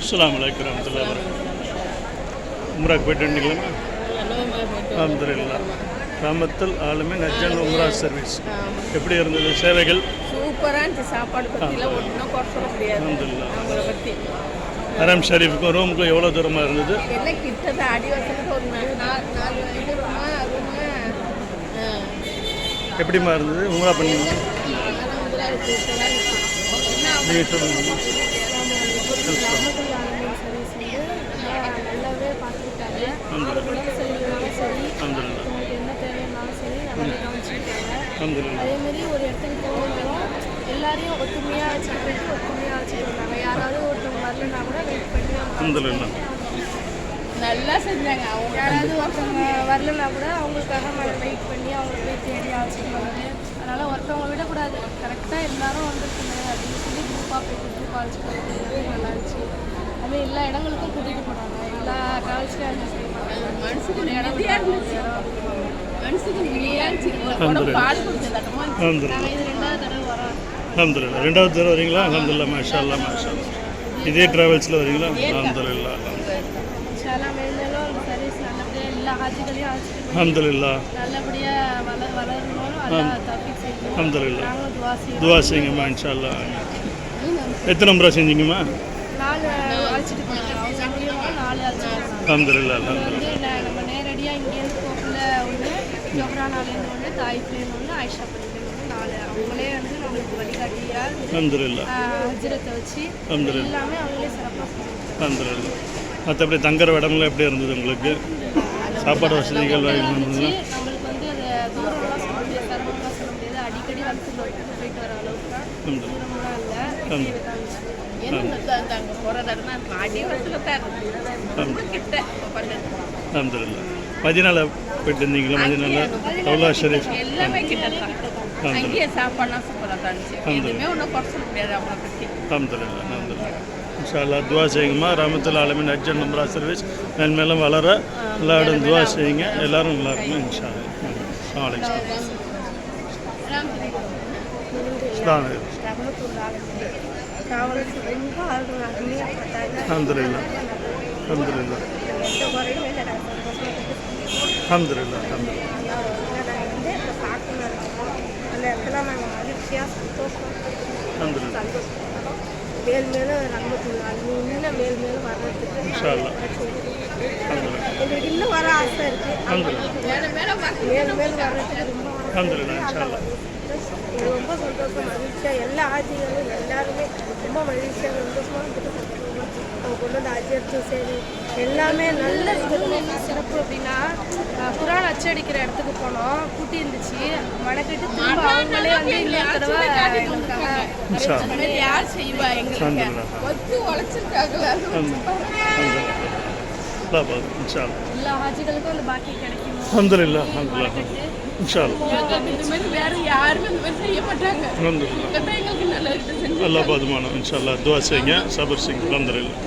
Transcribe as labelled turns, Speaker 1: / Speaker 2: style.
Speaker 1: அஸ்ஸலாமு அலைக்கும் வரமத்துல்லாஹி உம்ராக்கு போயிட்டு வந்தீங்களா அல்ஹம்துலில்லாஹ். ரஹமத்துல் ஆலமின் அஜன் உம்ரா சர்வீஸ். எப்படி இருந்தது சேவைகள்?
Speaker 2: சூப்பராக இருந்துச்சு. சாப்பாடு பற்றிலாம் ஒன்றும் குறை சொல்ல முடியாது.
Speaker 1: அல்ஹம்துலில்லாஹ்.
Speaker 2: அவங்கள பற்றி
Speaker 1: ஹரம் ஷரீஃபுக்கும் ரூமுக்கும் எவ்வளோ தூரமாக இருந்தது?
Speaker 2: எல்லாம் கிட்டத்தட்ட அடிவாசலுக்கு ஒரு நாலு நாலு இது ரூமா ரூமு
Speaker 1: எப்படிமா இருந்தது? பண்ணீங்க?
Speaker 2: இருக்கு என்ன
Speaker 1: நீங்கள் சொல்லுங்க.
Speaker 3: நல்லாவே சரி என்ன சரி அதே மாதிரி ஒரு இடத்துக்கு போகணும் எல்லாரையும் ஒற்றுமையாக வச்சுட்டு போயிட்டு வச்சுட்டு வந்தாங்க யாராவது ஒருத்தவங்க வரலன்னா கூட வெயிட் பண்ணி
Speaker 2: நல்லா செஞ்சாங்க. அவங்க
Speaker 3: யாராவது ஒருத்தவங்க வரலன்னா கூட அவங்களுக்காக வெயிட் பண்ணி அவங்களை போய் தேடி அழைச்சிட்டு அதனால் ஒருத்தவங்க விடக்கூடாது. கரெக்டாக எல்லாரும் வந்துருக்குங்க அப்படின்னு சொல்லி குரூப்பாக போய் குரூப்பாக அழைச்சிட்டு வந்து அதுமாதிரி எல்லா இடங்களுக்கும் கூட்டிகிட்டு போனாங்க எல்லா ட்ராவல்ஸ்லையும்
Speaker 2: மனசுக்கு நிம்மதியாக இருந்துச்சு மனசுக்கு ஒரு
Speaker 1: அல்ஹம்துலில்லாஹ்.
Speaker 2: பால்
Speaker 1: அல்ஹம்துலில்லாஹ்.
Speaker 3: நாங்கள் இது ரெண்டாவது தடவை வரோம்.
Speaker 1: அல்ஹம்துலில்லாஹ். ரெண்டாவது தடவை வரீங்களா? அல்ஹம்துலில்லாஹ் மாஷா அல்லாஹ் மாஷா இதே ட்ராவல்ஸில் வரீங்களா? அல்ஹம்துலில்லாஹ்.
Speaker 3: இன்ஷால்லா மேலும் அந்த சர்வீஸ் நல்லபடியாக எல்லா ஹாஜிகளையும் அழைச்சிட்டு போய்
Speaker 1: அல்ஹம்துலில்லாஹ்
Speaker 3: நல்லபடியாக வள வளரணும்னு அல்லா தப்பிக் செய்யணும்
Speaker 1: அல்ஹம்துலில்லாஹ்
Speaker 3: நாங்களும் துவா செய்வோம்
Speaker 1: துவா செய்யுங்கம்மா இன்ஷா அல்லாஹ் எத்தனை முறை செஞ்சீங்கம்மா
Speaker 3: நாலு அழைச்சிட்டு போனாங்க அவங்க அங்கேயும் நாலு வந்து நான் நம்ம நேரடியாக இங்கேருந்து கோப்பில் ஒன்று ஜொஹ்ரானாலேருந்து ஒன்று தாய்ஃப்லேருந்து ஒன்று ஆயிஷா பள்ளியிலேருந்து ஒன்று நாலு. அவங்களே வந்து நம்மளுக்கு வழிகாட்டியாக
Speaker 1: அல்ஹம்துலில்லாஹ்.
Speaker 3: ஹஜ்ரத்தை வச்சு எல்லாமே அவங்களே சிறப்பாக
Speaker 1: அல்ஹம்துலில்லாஹ். மற்றபடி தங்குற இடம்லாம் எப்படி இருந்தது உங்களுக்கு? சாப்பாடு வசதிகள்
Speaker 3: நம்மளுக்கு வந்து அது தூரம்லாம் சொல்ல முடியாது சிரமம்லாம் சொல்ல முடியாது. அடிக்கடி வந்து போயிட்டு போயிட்டு வர அளவுக்கு தான் தூரம்லாம் இல்லை.
Speaker 1: அல்ஹம்துலில்லாஹ். மதினால போயிட்டு இருந்தீங்களா? மதினால கவுலா ஷரீஃப்.
Speaker 2: எல்லாமே கிட்ட அங்கேயே சாப்பாடுலாம் சூப்பராக தான் இருந்துச்சு. எதுவுமே ஒன்றும் குறை சொல்ல முடியாது அவங்கள பற்றி
Speaker 1: அல்ஹம்துலில்லாஹ் அல்ஹம்துலில்லாஹ். இன்ஷா அல்லாஹ் துவா செய்யுங்கம்மா. ரஹமத்துல் ஆலமின் அஜன் உம்ரா சர்வீஸ் மேன்மேலும் வளர எல்லா இடம் துவா செய்யுங்க. எல்லாரும் நல்லா இருக்கணும் இன்ஷா அல்லாஹ் அஸ்ஸலாமு
Speaker 3: மகிழ்ச்சியாக சந்தோஷம்
Speaker 1: அல்ஹம்துலில்லாஹ்
Speaker 3: சந்தோஷப்பட்டோம் மேல் மேலும் மேல் மேலும் வர்றதுக்கு
Speaker 1: இன்ஷா அல்லாஹ் அல்ஹம்துலில்லாஹ்
Speaker 3: எங்களுக்கு இன்னும் வர ஆசை
Speaker 2: மேல்
Speaker 3: மேலும் வர்றதுக்கு ரொம்ப
Speaker 1: அல்ஹம்துலில்லாஹ் இன்ஷா அல்லாஹ்
Speaker 3: எனக்கு ரொம்ப சந்தோஷம் மகிழ்ச்சியாக எல்லா ஆட்சிகளும் எல்லாருமே ரொம்ப மகிழ்ச்சியாக சந்தோஷமாக இருந்துட்டு சந்தோஷமா அவங்க கொண்டு வந்து அஜர்த்தும் சரி எல்லாமே நல்ல சிறப்பு. அப்படின்னா குரான் அச்சடிக்கிற இடத்துக்கு போனோம். கூட்டி இருந்துச்சு. மனக்கட்டு திரும்ப அவங்களே வந்து இன்னொரு தடவை
Speaker 2: யார் செய்வா எங்களுக்கு? ஒத்து உழைச்சிருக்காங்களா?
Speaker 1: அல்ஹம்துலில்லாஹ் அல்லாஹ் பாது இன்ஷா அல்ஹம்துலில்லாஹ். அல்ஹம்துலில்லாஹ் இன்ஷா அல்லாஹ் பாதுமானம். இன்ஷா அல்லாஹ் துவா செய்யுங்க. சபர் சிங் அல்ஹம்துலில்லாஹ்.